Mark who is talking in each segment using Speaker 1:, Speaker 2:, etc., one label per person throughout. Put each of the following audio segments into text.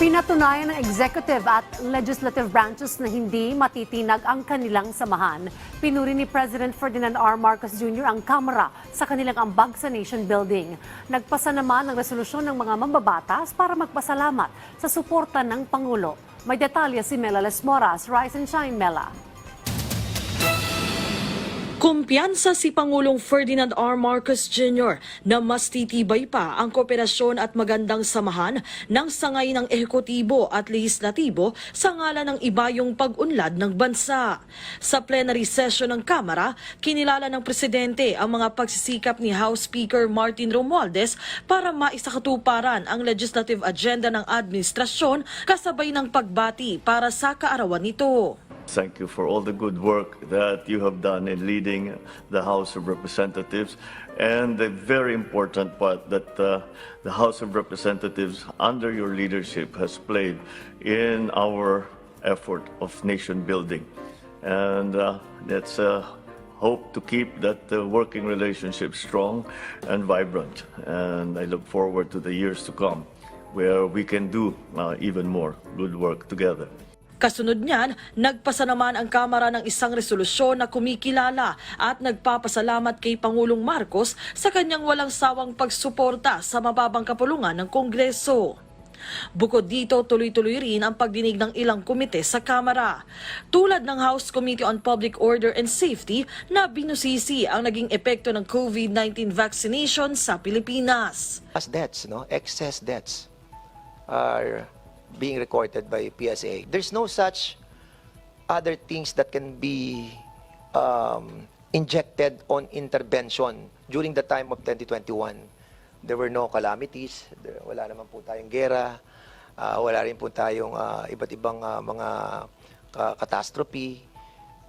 Speaker 1: Pinatunayan ng executive at legislative branches na hindi matitinag ang kanilang samahan. Pinuri ni President Ferdinand R. Marcos Jr. ang Kamara sa kanilang ambag sa Nation Building. Nagpasa naman ng resolusyon ng mga mambabatas para magpasalamat sa suporta ng Pangulo. May detalye si Mela Lesmoras. Rise and shine, Mela.
Speaker 2: Kumpiyansa si Pangulong Ferdinand R. Marcos Jr. na mas titibay pa ang kooperasyon at magandang samahan ng sangay ng ehekutibo at lehislatibo sa ngalan ng ibayong pag-unlad ng bansa. Sa plenary session ng Kamara, kinilala ng Presidente ang mga pagsisikap ni House Speaker Martin Romualdez para maisakatuparan ang legislative agenda ng administrasyon kasabay ng pagbati para sa kaarawan nito.
Speaker 3: Thank you for all the good work that you have done in leading the House of Representatives and the very important part that uh, the House of Representatives, under your leadership, has played in our effort of nation building. And uh, let's uh, hope to keep that uh, working relationship strong and vibrant. And I look forward to the years to come where we can do uh, even more good work together.
Speaker 2: Kasunod niyan, nagpasa naman ang Kamara ng isang resolusyon na kumikilala at nagpapasalamat kay Pangulong Marcos sa kanyang walang sawang pagsuporta sa mababang kapulungan ng Kongreso. Bukod dito, tuloy-tuloy rin ang pagdinig ng ilang komite sa Kamara. Tulad ng House Committee on Public Order and Safety na binusisi ang naging epekto ng COVID-19 vaccination sa Pilipinas.
Speaker 4: as debts, no, excess debts are being recorded by PSA. There's no such other things that can be um, injected on intervention during the time of 2021. There were no calamities, wala naman po tayong gera, ah, wala rin po tayong ah, iba't ibang ah, mga ka- catastrophe.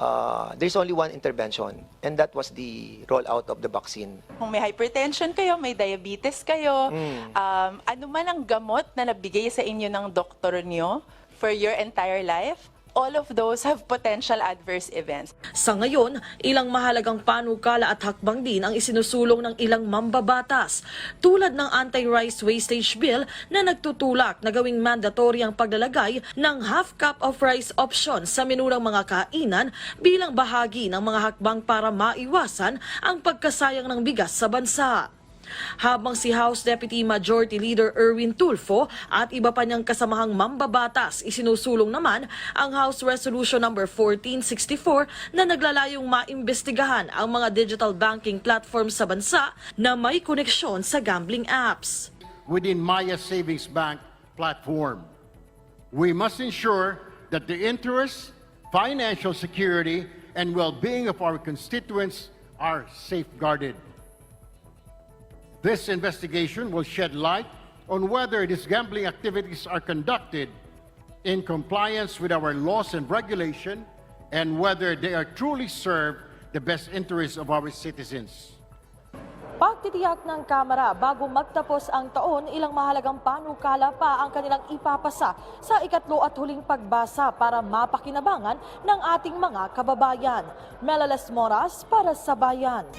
Speaker 4: Ah, there's only one intervention, and that was the rollout of the vaccine.
Speaker 5: Kung may hypertension kayo, may diabetes kayo, um, ano man ang gamot na nabigay sa inyo ng doktor nyo for your entire life, all of those have potential adverse events.
Speaker 2: Sa ngayon, ilang mahalagang panukala at hakbang din ang isinusulong ng ilang mambabatas, tulad ng Anti-Rice Wastage Bill na nagtutulak na gawing mandatory ang paglalagay ng half cup of rice option sa menu ng mga kainan bilang bahagi ng mga hakbang para maiwasan ang pagkasayang ng bigas sa bansa. Habang si House Deputy Majority Leader Erwin Tulfo at iba pa niyang kasamahang mambabatas isinusulong naman ang House Resolution number 1464 na naglalayong maimbestigahan ang mga digital banking platforms sa bansa na may koneksyon sa gambling apps.
Speaker 6: within Maya Savings Bank platform. We must ensure that the interests, financial security, and well-being of our constituents are safeguarded. This investigation will shed light on whether these gambling activities are conducted in compliance with our laws and regulation and whether they are truly serve the best interests of our citizens.
Speaker 2: Pagtitiyak ng Kamara bago magtapos ang taon, ilang mahalagang panukala pa ang kanilang ipapasa sa ikatlo at huling pagbasa para mapakinabangan ng ating mga kababayan. Melales Moras para sa Bayan.